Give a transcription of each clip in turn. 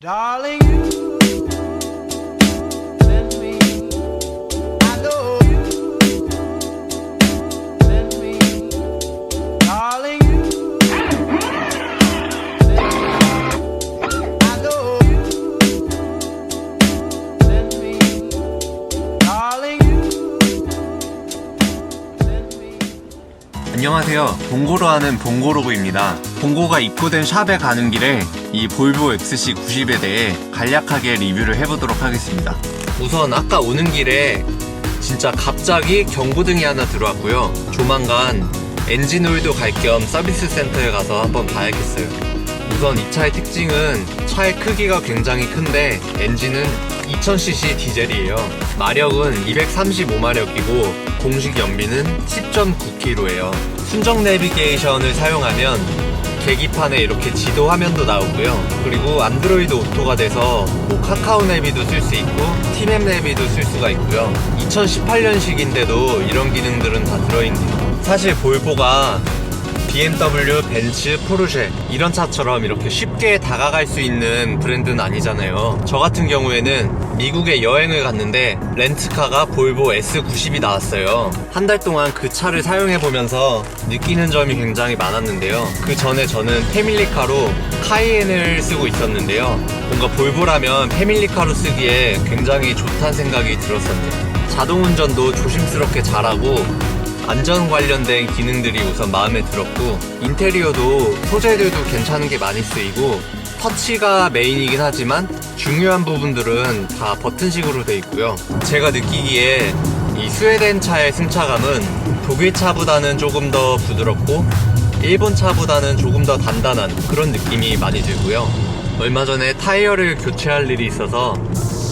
Darling, you 안녕하세요. 봉고로 하는 봉고로그입니다. 봉고가 입고된 샵에 가는 길에 이 볼보 XC90에 대해 간략하게 리뷰를 해보도록 하겠습니다. 우선 아까 오는 길에 진짜 갑자기 경고등이 하나 들어왔고요. 조만간 엔진오일도 갈 겸 서비스 센터에 가서 한번 봐야겠어요. 우선 이 차의 특징은 차의 크기가 굉장히 큰데 엔진은 2000cc 디젤이에요. 마력은 235마력이고 공식 연비는 10.9km예요. 순정 내비게이션을 사용하면 계기판에 이렇게 지도 화면도 나오고요. 그리고 안드로이드 오토가 돼서 뭐 카카오 내비도 쓸 수 있고 티맵 내비도 쓸 수가 있고요. 2018년식인데도 이런 기능들은 다 들어있네요. 사실 볼보가 BMW, 벤츠, 포르쉐 이런 차처럼 이렇게 쉽게 다가갈 수 있는 브랜드는 아니잖아요. 저 같은 경우에는 미국에 여행을 갔는데 렌트카가 볼보 S90이 나왔어요. 한 달 동안 그 차를 사용해 보면서 느끼는 점이 굉장히 많았는데요. 그 전에 저는 패밀리카로 카이엔을 쓰고 있었는데요. 뭔가 볼보라면 패밀리카로 쓰기에 굉장히 좋다는 생각이 들었었네요. 자동 운전도 조심스럽게 잘하고 안전 관련된 기능들이 우선 마음에 들었고 인테리어도 소재들도 괜찮은 게 많이 쓰이고 터치가 메인이긴 하지만 중요한 부분들은 다 버튼식으로 돼 있고요. 제가 느끼기에 이 스웨덴 차의 승차감은 독일 차보다는 조금 더 부드럽고 일본 차보다는 조금 더 단단한 그런 느낌이 많이 들고요. 얼마 전에 타이어를 교체할 일이 있어서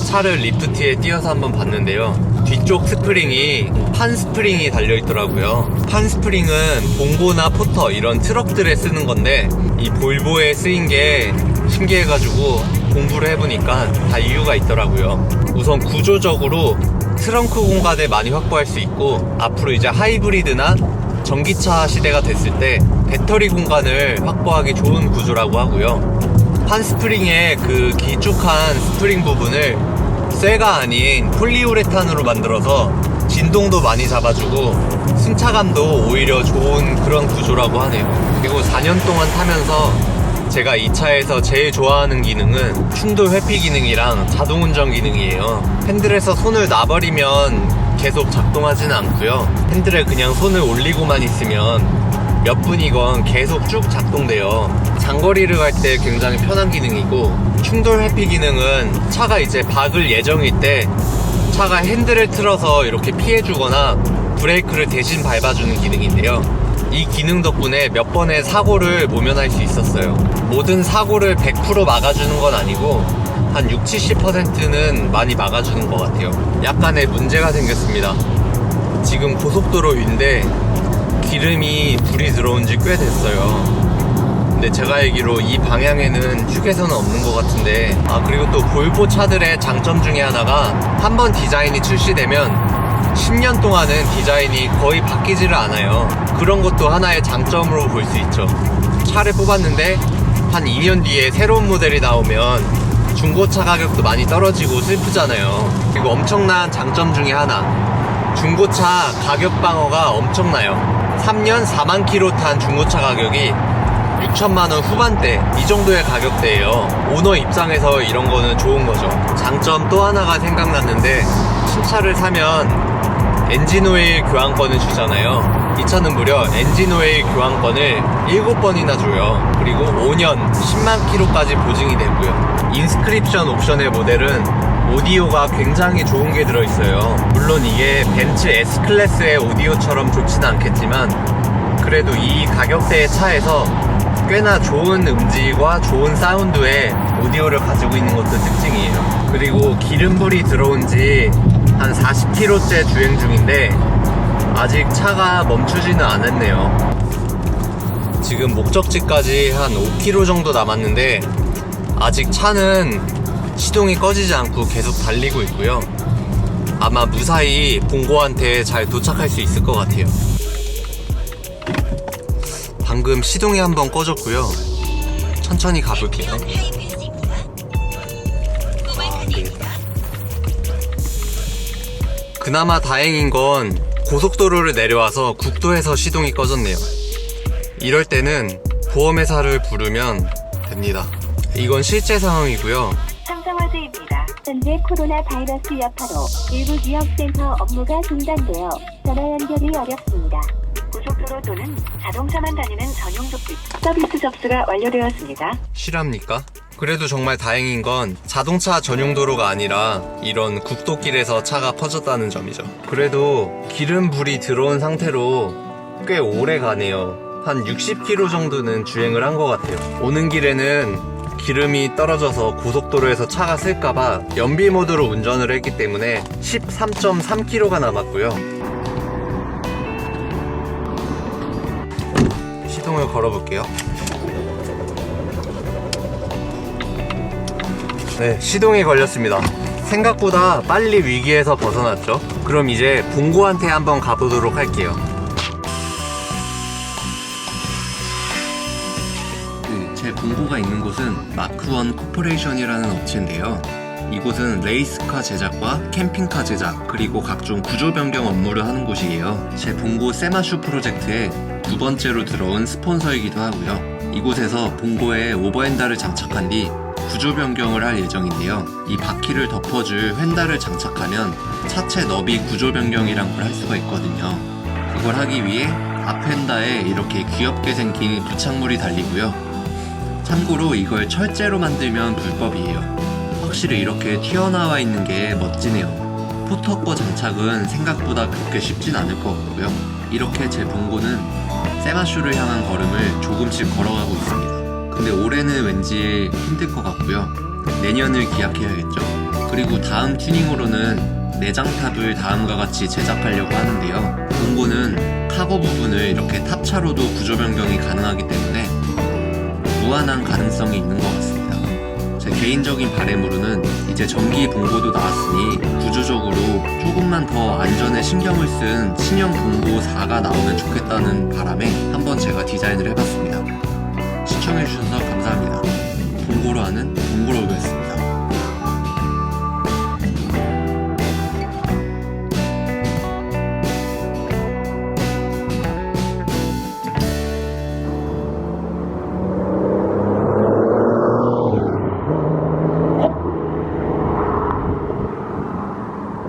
차를 리프트에 띄어서 한번 봤는데요. 뒤쪽 스프링이 판 스프링이 달려 있더라고요. 판 스프링은 봉고나 포터 이런 트럭들에 쓰는 건데 이 볼보에 쓰인 게 신기해가지고 공부를 해보니까 다 이유가 있더라고요. 우선 구조적으로 트렁크 공간을 많이 확보할 수 있고 앞으로 이제 하이브리드나 전기차 시대가 됐을 때 배터리 공간을 확보하기 좋은 구조라고 하고요. 판 스프링의 그 길쭉한 스프링 부분을 쇠가 아닌 폴리우레탄으로 만들어서 진동도 많이 잡아주고 승차감도 오히려 좋은 그런 구조라고 하네요. 그리고 4년 동안 타면서 제가 이 차에서 제일 좋아하는 기능은 충돌 회피 기능이랑 자동 운전 기능이에요. 핸들에서 손을 놔버리면 계속 작동하지는 않고요. 핸들에 그냥 손을 올리고만 있으면 몇 분이건 계속 쭉 작동돼요. 장거리를 갈 때 굉장히 편한 기능이고 충돌 회피 기능은 차가 이제 박을 예정일 때 차가 핸들을 틀어서 이렇게 피해주거나 브레이크를 대신 밟아주는 기능인데요. 이 기능 덕분에 몇 번의 사고를 모면할 수 있었어요. 모든 사고를 100% 막아주는 건 아니고 한 6, 70%는 많이 막아주는 것 같아요. 약간의 문제가 생겼습니다. 지금 고속도로 위인데 기름이 불이 들어온 지 꽤 됐어요. 근데 제가 알기로 이 방향에는 휴게소는 없는 것 같은데 아 그리고 또 볼보 차들의 장점 중에 하나가 한 번 디자인이 출시되면 10년 동안은 디자인이 거의 바뀌지를 않아요. 그런 것도 하나의 장점으로 볼 수 있죠. 차를 뽑았는데 한 2년 뒤에 새로운 모델이 나오면 중고차 가격도 많이 떨어지고 슬프잖아요. 그리고 엄청난 장점 중에 하나. 중고차 가격 방어가 엄청나요. 3년 4만 킬로 탄 중고차 가격이 6천만 원 후반대 이 정도의 가격대예요. 오너 입장에서 이런 거는 좋은 거죠. 장점 또 하나가 생각났는데 신차를 사면 엔진 오일 교환권을 주잖아요. 이 차는 무려 엔진 오일 교환권을 7번이나 줘요. 그리고 5년 10만 킬로까지 보증이 되고요. 인스크립션 옵션의 모델은 오디오가 굉장히 좋은 게 들어있어요. 물론 이게 벤츠 S클래스의 오디오처럼 좋지는 않겠지만 그래도 이 가격대의 차에서 꽤나 좋은 음질과 좋은 사운드의 오디오를 가지고 있는 것도 특징이에요. 그리고 기름불이 들어온 지 한 40km째 주행 중인데 아직 차가 멈추지는 않았네요. 지금 목적지까지 한 5km 정도 남았는데 아직 차는 시동이 꺼지지 않고 계속 달리고 있고요. 아마 무사히 봉고한테 잘 도착할 수 있을 것 같아요. 방금 시동이 한번 꺼졌고요. 천천히 가볼게요. 아, 그나마 다행인 건 고속도로를 내려와서 국도에서 시동이 꺼졌네요. 이럴 때는 보험회사를 부르면 됩니다. 이건 실제 상황이고요. 상상화제입니다. 현재 코로나 바이러스 여파로 일부 지역센터 업무가 중단되어 전화 연결이 어렵습니다. 고속도로 또는 자동차만 다니는 전용 접수 서비스 접수가 완료되었습니다. 실합니까? 그래도 정말 다행인 건 자동차 전용 도로가 아니라 이런 국도길에서 차가 퍼졌다는 점이죠. 그래도 기름 불이 들어온 상태로 꽤 오래 가네요. 한 60km 정도는 주행을 한 것 같아요. 오는 길에는 기름이 떨어져서 고속도로에서 차가 쓸까봐 연비 모드로 운전을 했기 때문에 13.3km가 남았고요. 시동을 걸어볼게요. 네, 시동이 걸렸습니다. 생각보다 빨리 위기에서 벗어났죠. 그럼 이제 봉고한테 한번 가보도록 할게요. 그, 제 봉고가 있는 곳은 마크원 코퍼레이션이라는 업체인데요. 이곳은 레이스카 제작과 캠핑카 제작, 그리고 각종 구조 변경 업무를 하는 곳이에요. 제 봉고 세마슈 프로젝트에 두 번째로 들어온 스폰서이기도 하고요. 이곳에서 봉고에 오버핸다를 장착한 뒤 구조 변경을 할 예정인데요. 이 바퀴를 덮어줄 휀다를 장착하면 차체 너비 구조 변경이란 걸 할 수가 있거든요. 그걸 하기 위해 앞 휀다에 이렇게 귀엽게 생긴 부착물이 달리고요. 참고로 이걸 철제로 만들면 불법이에요. 확실히 이렇게 튀어나와 있는 게 멋지네요. 포터커 장착은 생각보다 그렇게 쉽진 않을 것 같고요. 이렇게 제 봉고는 세마슈를 향한 걸음을 조금씩 걸어가고 있습니다. 근데 올해는 왠지 힘들 것 같고요. 내년을 기약해야겠죠. 그리고 다음 튜닝으로는 내장탑을 다음과 같이 제작하려고 하는데요. 봉고는 카고 부분을 이렇게 탑차로도 구조 변경이 가능하기 때문에 무한한 가능성이 있는 것 같습니다. 제 개인적인 바램으로는 이제 전기 봉고도 나왔으니 구조적으로 조금만 더 안전에 신경을 쓴 신형 봉고 4가 나오면 좋겠다는 바람에 한번 제가 디자인을 해봤습니다. 시청해주셔서 감사합니다. 봉고로 하는 봉고로